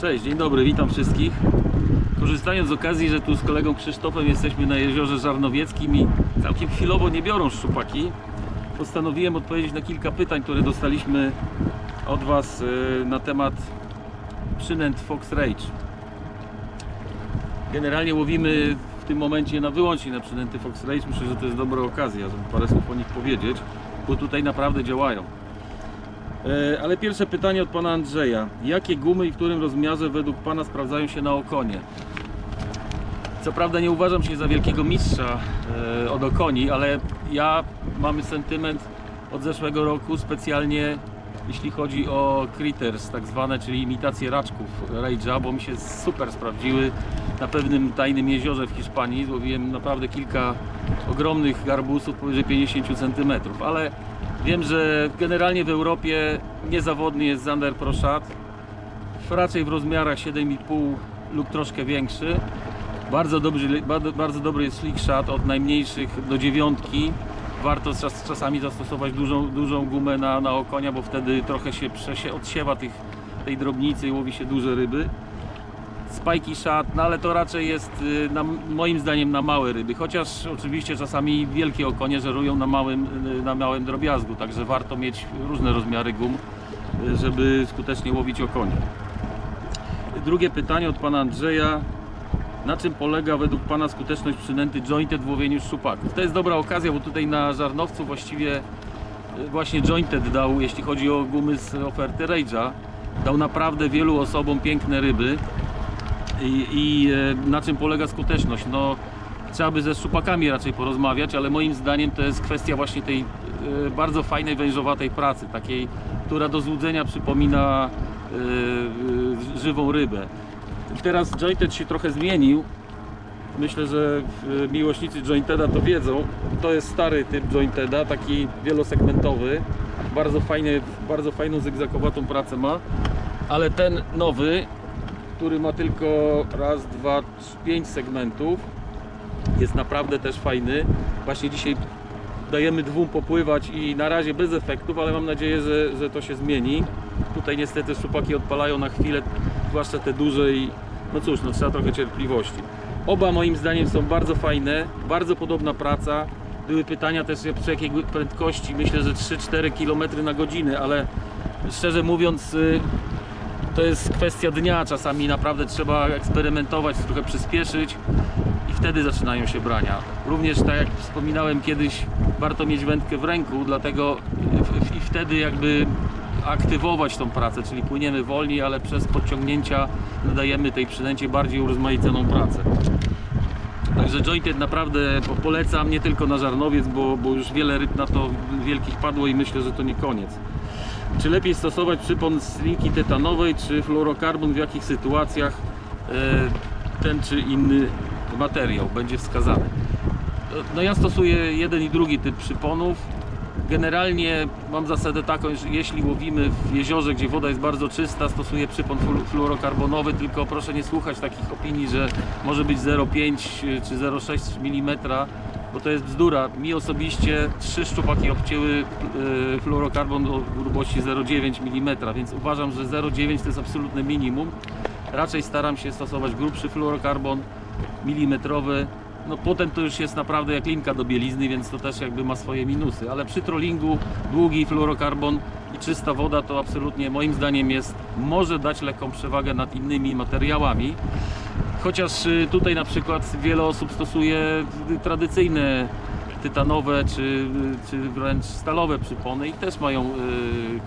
Cześć, dzień dobry, witam wszystkich. Korzystając z okazji, że tu z kolegą Krzysztofem jesteśmy na jeziorze Żarnowieckim i całkiem chwilowo nie biorą szczupaki, postanowiłem odpowiedzieć na kilka pytań, które dostaliśmy od Was y, na temat przynęt Fox Rage. Generalnie łowimy w tym momencie na wyłącznie na przynęty Fox Rage. Myślę, że to jest dobra okazja, żeby parę słów o nich powiedzieć, bo tutaj naprawdę działają. E, Ale pierwsze pytanie od pana Andrzeja. Jakie gumy i w którym rozmiarze według pana sprawdzają się na okonie? Co prawda nie uważam się za wielkiego mistrza e, od okoni, ale ja mamy sentyment od zeszłego roku specjalnie jeśli chodzi o critters tak zwane, czyli imitacje raczków Rage'a, bo mi się super sprawdziły na pewnym tajnym jeziorze w Hiszpanii. Złowiłem naprawdę kilka ogromnych garbusów powyżej 50 cm, ale wiem, że generalnie w Europie niezawodny jest Zander Proszat, raczej w rozmiarach 7,5 lub troszkę większy. Bardzo dobry, bardzo, bardzo dobry jest slick shot od najmniejszych do dziewiątki. Warto czas, czasami zastosować dużą, dużą gumę na, na okonia, bo wtedy trochę się przesie, odsiewa tych, tej drobnicy i łowi się duże ryby. Spajki shot, no ale to raczej jest y, na, moim zdaniem na małe ryby, chociaż oczywiście czasami wielkie okonie żerują na małym, y, na małym drobiazgu, także warto mieć różne rozmiary gum, y, żeby skutecznie łowić okonie. Drugie pytanie od pana Andrzeja. Na czym polega według pana skuteczność przynęty jointed w łowieniu szczupaków? To jest dobra okazja, bo tutaj na Żarnowcu właściwie właśnie jointed dał, jeśli chodzi o gumy z oferty Rage'a, dał naprawdę wielu osobom piękne ryby. I, i e, na czym polega skuteczność? No, trzeba by ze szczupakami raczej porozmawiać, ale moim zdaniem to jest kwestia właśnie tej e, bardzo fajnej wężowatej pracy, takiej, która do złudzenia przypomina e, żywą rybę. Teraz jointed się trochę zmienił. Myślę, że miłośnicy jointeda to wiedzą. To jest stary typ jointeda, taki wielosegmentowy. Bardzo, fajny, bardzo fajną zygzakowatą pracę ma. Ale ten nowy, który ma tylko raz, dwa, pięć segmentów, jest naprawdę też fajny. Właśnie dzisiaj dajemy dwóm popływać i na razie bez efektów, ale mam nadzieję, że, że to się zmieni. Tutaj niestety szupaki odpalają na chwilę, zwłaszcza te duże i no cóż, no trzeba trochę cierpliwości. Oba moim zdaniem są bardzo fajne, bardzo podobna praca. Były pytania też przy jakiej prędkości, myślę, że 3-4 km na godzinę, ale szczerze mówiąc y, to jest kwestia dnia, czasami naprawdę trzeba eksperymentować, trochę przyspieszyć i wtedy zaczynają się brania. Również tak jak wspominałem kiedyś, warto mieć wędkę w ręku, dlatego i wtedy jakby aktywować tą pracę, czyli płyniemy wolniej, ale przez podciągnięcia nadajemy tej przynęcie bardziej urozmaiconą pracę. Także jointed naprawdę po- polecam, nie tylko na żarnowiec, bo, bo już wiele ryb na to wielkich padło i myślę, że to nie koniec. Czy lepiej stosować przypon z linki tytanowej, czy fluorokarbon, w jakich sytuacjach e, ten czy inny materiał będzie wskazany? No ja stosuję jeden i drugi typ przyponów. Generalnie mam zasadę taką, że jeśli łowimy w jeziorze, gdzie woda jest bardzo czysta, stosuję przypon flu- fluorokarbonowy, tylko proszę nie słuchać takich opinii, że może być 0,5 czy 0,6 mm, bo to jest bzdura. Mi osobiście trzy szczupaki obcięły e, fluorokarbon o grubości 0,9 mm, więc uważam, że 0,9 to jest absolutne minimum. Raczej staram się stosować grubszy fluorokarbon, milimetrowy. No potem to już jest naprawdę jak linka do bielizny, więc to też jakby ma swoje minusy, ale przy trollingu długi fluorokarbon i czysta woda to absolutnie moim zdaniem jest, może dać lekką przewagę nad innymi materiałami. Chociaż y, tutaj na przykład wiele osób stosuje tradycyjne tytanowe czy, czy wręcz stalowe przypony i też mają y,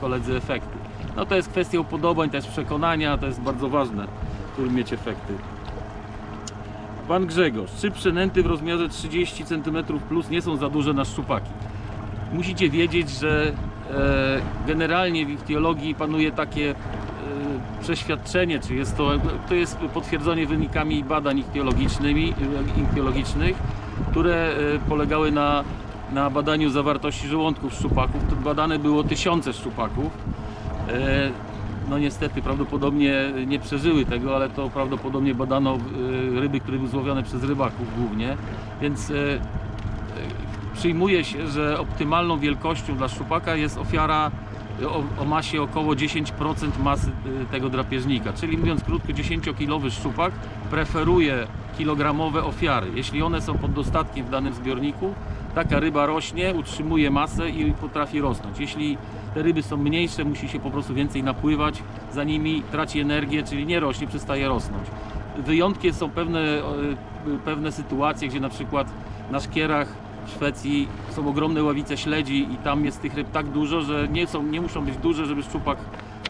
koledzy efekty. No to jest kwestia upodobań, też przekonania, to jest bardzo ważne, żeby mieć efekty. Pan Grzegorz, czy przynęty w rozmiarze 30 cm plus nie są za duże na szczupaki? Musicie wiedzieć, że e, generalnie w ichtiologii panuje takie przeświadczenie, czy jest to, to jest potwierdzone wynikami badań ichtiologicznych, które e, polegały na, na badaniu zawartości żołądków szczupaków. Badane było tysiące szczupaków. E, no niestety prawdopodobnie nie przeżyły tego, ale to prawdopodobnie badano e, ryby, które były złowione przez rybaków głównie, więc przyjmuje się, że optymalną wielkością dla szczupaka jest ofiara o, o masie około 10% masy y, tego drapieżnika. Czyli mówiąc krótko, 10-kilowy szczupak preferuje kilogramowe ofiary. Jeśli one są pod dostatkiem w danym zbiorniku, taka ryba rośnie, utrzymuje masę i potrafi rosnąć. Jeśli te ryby są mniejsze, musi się po prostu więcej napływać za nimi, traci energię, czyli nie rośnie, przestaje rosnąć. Wyjątkiem są pewne, e, pewne sytuacje, gdzie na przykład na szkierach w Szwecji są ogromne ławice śledzi i tam jest tych ryb tak dużo, że nie, są, nie muszą być duże, żeby szczupak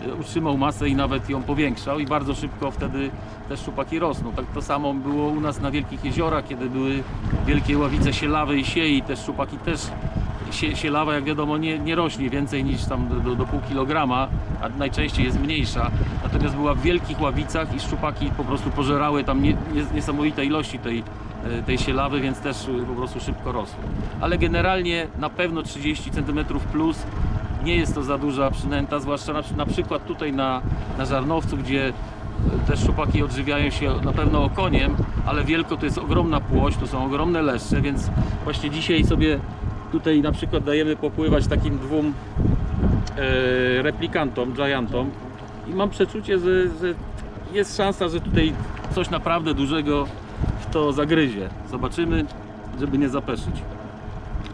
e, utrzymał masę i nawet ją powiększał i bardzo szybko wtedy te szczupaki rosną. Tak to samo było u nas na Wielkich Jeziorach, kiedy były wielkie ławice sielawy i siei, te szczupaki też sie, sielawa jak wiadomo nie, nie rośnie więcej niż tam do, do, do pół kilograma, a najczęściej jest mniejsza. Natomiast była w wielkich ławicach i szczupaki po prostu pożerały tam nie, nie, niesamowite ilości tej, tej sielawy, więc też e, po prostu szybko rosły. Ale generalnie na pewno 30 cm plus nie jest to za duża przynęta, zwłaszcza na, na przykład tutaj na, na Żarnowcu, gdzie e, te szczupaki odżywiają się na pewno okoniem, ale wielko to jest ogromna płoć, to są ogromne leszcze, więc właśnie dzisiaj sobie tutaj na przykład dajemy popływać takim dwóm e, replikantom, giantom i mam przeczucie, że, że jest szansa, że tutaj coś naprawdę dużego to zagryzie. Zobaczymy, żeby nie zapeszyć.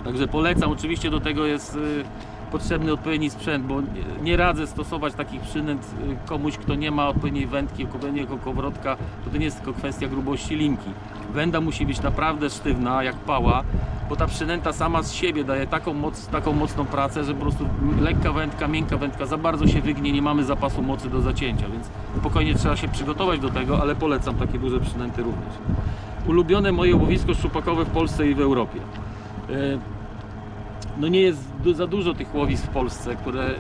Także polecam, oczywiście do tego jest y, potrzebny odpowiedni sprzęt, bo nie, radzę stosować takich przynęt y, komuś, kto nie ma odpowiedniej wędki, odpowiedniego kołowrotka, bo to nie jest tylko kwestia grubości linki. Węda musi być naprawdę sztywna, jak pała, bo ta przynęta sama z siebie daje taką, moc, taką mocną pracę, że po prostu lekka wędka, miękka wędka za bardzo się wygnie, nie mamy zapasu mocy do zacięcia, więc spokojnie trzeba się przygotować do tego, ale polecam takie duże przynęty również. Ulubione moje łowisko szczupakowe w Polsce i w Europie. E, no nie jest za dużo tych łowisk w Polsce, które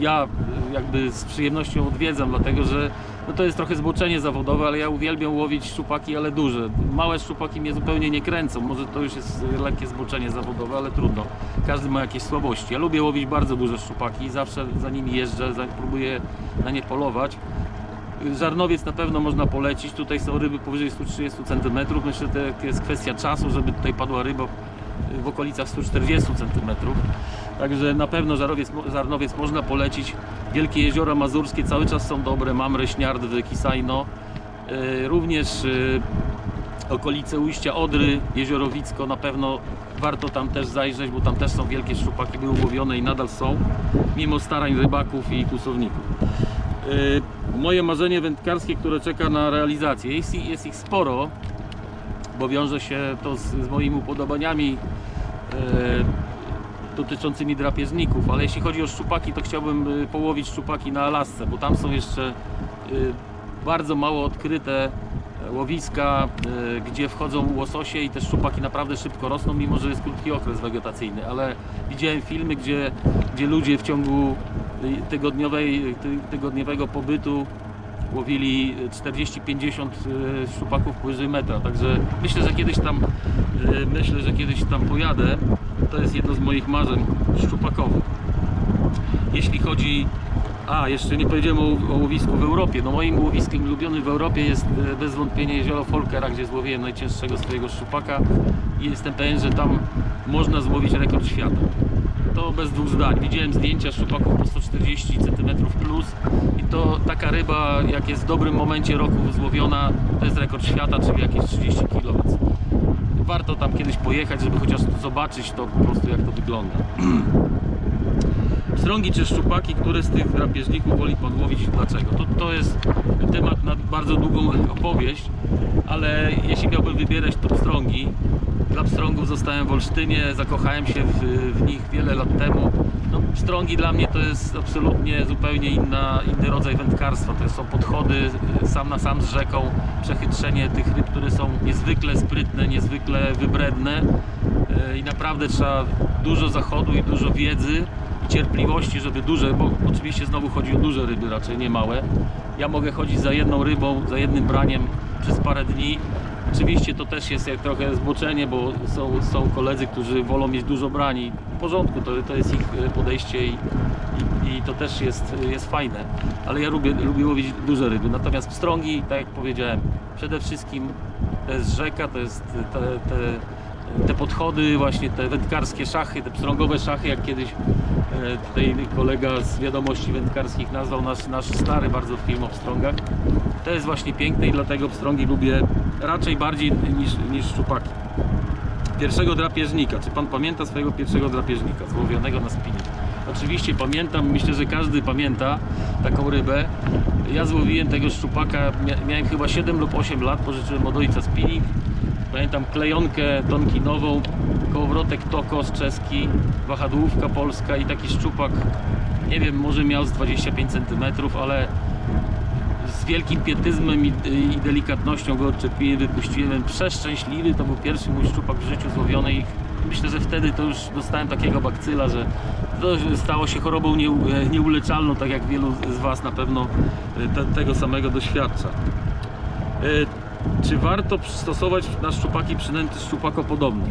ja y, jakby z przyjemnością odwiedzam, dlatego że no to jest trochę zboczenie zawodowe, ale ja uwielbiam łowić szczupaki, ale duże. Małe szczupaki mnie zupełnie nie kręcą. Może to już jest lekkie zboczenie zawodowe, ale trudno. Każdy ma jakieś słabości. Ja lubię łowić bardzo duże szczupaki zawsze za nimi jeżdżę, próbuję na nie polować. Żarnowiec na pewno można polecić. Tutaj są ryby powyżej 130 cm. Myślę, że to jest kwestia czasu, żeby tutaj padła ryba w okolicach 140 cm. Także na pewno żarowiec, Żarnowiec można polecić. Wielkie jeziora mazurskie cały czas są dobre. Mamre, Śniardwy, Kisajno. E, Również e, okolice ujścia Odry, Jeziorowicko na pewno warto tam też zajrzeć, bo tam też są wielkie szczupaki, były łowione i nadal są, mimo starań rybaków i kłusowników. E, Moje marzenie wędkarskie, które czeka na realizację. Jest, jest ich sporo, bo wiąże się to z, z moimi upodobaniami e, dotyczącymi drapieżników, ale jeśli chodzi o szczupaki, to chciałbym e, połowić szczupaki na Alasce, bo tam są jeszcze bardzo mało odkryte e, łowiska, gdzie wchodzą łososie i te szczupaki naprawdę szybko rosną, mimo że jest krótki okres wegetacyjny, ale widziałem filmy, gdzie, gdzie ludzie w ciągu tygodniowej, ty, tygodniowego pobytu łowili 40-50 e, szczupaków powyżej metra, także myślę, że kiedyś tam e, myślę, że kiedyś tam pojadę. To jest jedno z moich marzeń szczupakowych. Jeśli chodzi a, jeszcze nie powiedziałem o, o łowisku w Europie. No moim łowiskiem ulubionym w Europie jest e, bez wątpienia jezioro Folkera, gdzie złowiłem najcięższego swojego szczupaka i jestem pewien, że tam można złowić rekord świata. To bez dwóch zdań. Widziałem zdjęcia szczupaków po 140 cm plus i to taka ryba, jak jest w dobrym momencie roku złowiona, to jest rekord świata, czyli jakieś 30 kg. Warto tam kiedyś pojechać, żeby chociaż zobaczyć to po prostu jak to wygląda. Strągi czy szczupaki, które z tych drapieżników woli pan łowić? Dlaczego? To, to jest temat na bardzo długą opowieść, ale jeśli miałbym wybierać to pstrągi, dla pstrągów zostałem w Olsztynie, zakochałem się w, w nich wiele lat temu. No, pstrągi dla mnie to jest absolutnie zupełnie inna, inny rodzaj wędkarstwa. To są podchody sam na sam z rzeką, przechytrzenie tych ryb, które są niezwykle sprytne, niezwykle wybredne y, i naprawdę trzeba dużo zachodu i dużo wiedzy cierpliwości, żeby duże, bo oczywiście znowu chodzi o duże ryby, raczej nie małe. Ja mogę chodzić za jedną rybą, za jednym braniem przez parę dni. Oczywiście to też jest jak trochę zboczenie, bo są, są koledzy, którzy wolą mieć dużo brani. W porządku, to, to jest ich e, podejście i, i, i to też jest, jest fajne. Ale ja lubię, lubię łowić duże ryby. Natomiast pstrągi, tak jak powiedziałem, przede wszystkim to jest rzeka, to jest te, te, te podchody, właśnie te wędkarskie szachy, te pstrągowe szachy, jak kiedyś E, Tutaj kolega z wiadomości wędkarskich nazwał nas nasz stary bardzo film o pstrągach. To jest właśnie piękne i dlatego pstrągi lubię raczej bardziej niż, niż szczupaki. Pierwszego drapieżnika. Czy pan pamięta swojego pierwszego drapieżnika złowionego na spinning? Oczywiście pamiętam, myślę, że każdy pamięta taką rybę. Ja złowiłem tego szczupaka, mia- miałem chyba 7 lub 8 lat, pożyczyłem od ojca spinning. Pamiętam klejonkę tonkinową, kołowrotek Tokos czeski, wahadłówka polska i taki szczupak, nie wiem, może miał z 25 cm, ale z wielkim pietyzmem i, i delikatnością go odczepiłem, wypuściłem. Przeszczęśliwy, to był pierwszy mój szczupak w życiu złowiony i myślę, że wtedy to już dostałem takiego bakcyla, że to stało się chorobą nieu, nieuleczalną, tak jak wielu z Was na pewno e, te, tego samego doświadcza. Czy warto stosować na szczupaki przynęty szczupakopodobne?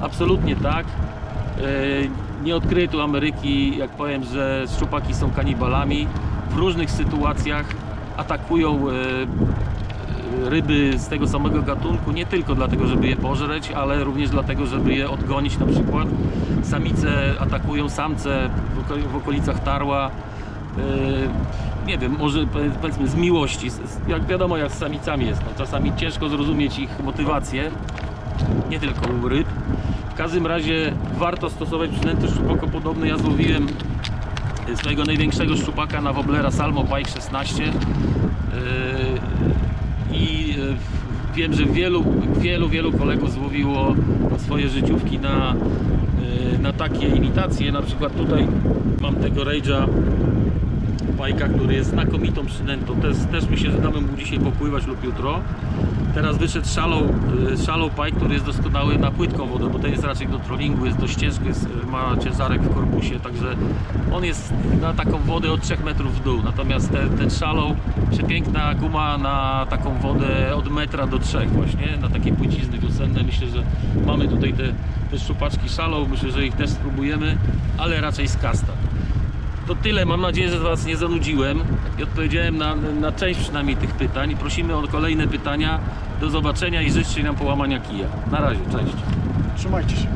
Absolutnie tak. E, Nie odkryję tu Ameryki, jak powiem, że szczupaki są kanibalami. W różnych sytuacjach atakują e, e, ryby z tego samego gatunku, nie tylko dlatego, żeby je pożreć, ale również dlatego, żeby je odgonić na przykład. Samice atakują samce w okolicach tarła. E, Nie wiem, może powie- powiedzmy z miłości. Jak wiadomo, jak z samicami jest. No, czasami ciężko zrozumieć ich motywację, nie tylko u ryb. W każdym razie warto stosować przynęty szczupakopodobne. Ja złowiłem swojego największego szczupaka na woblera Salmo Pike 16 Yy, i yy, wiem, że wielu, wielu, wielu kolegów złowiło swoje życiówki na, yy, na takie imitacje. Na przykład tutaj mam tego Rage'a Pajka, który jest znakomitą przynętą. Też, też myślę, że damy mu dzisiaj popływać lub jutro. Teraz wyszedł Shallow, y, shallow Pike, który jest doskonały na płytką wodę, bo ten jest raczej do trollingu, jest dość ciężki, jest, ma ciężarek w korpusie, także on jest na taką wodę od 3 metrów w dół. Natomiast ten, ten Shallow, przepiękna guma na taką wodę od metra do 3 właśnie, na takie płycizny wiosenne. Myślę, że mamy tutaj te, te szczupaczki Shallow, myślę, że ich też spróbujemy, ale raczej z kasta. To tyle. Mam nadzieję, że Was nie zanudziłem i odpowiedziałem na, na część przynajmniej tych pytań. Prosimy o kolejne pytania. Do zobaczenia i życzę nam połamania kija. Na razie, cześć. Trzymajcie się.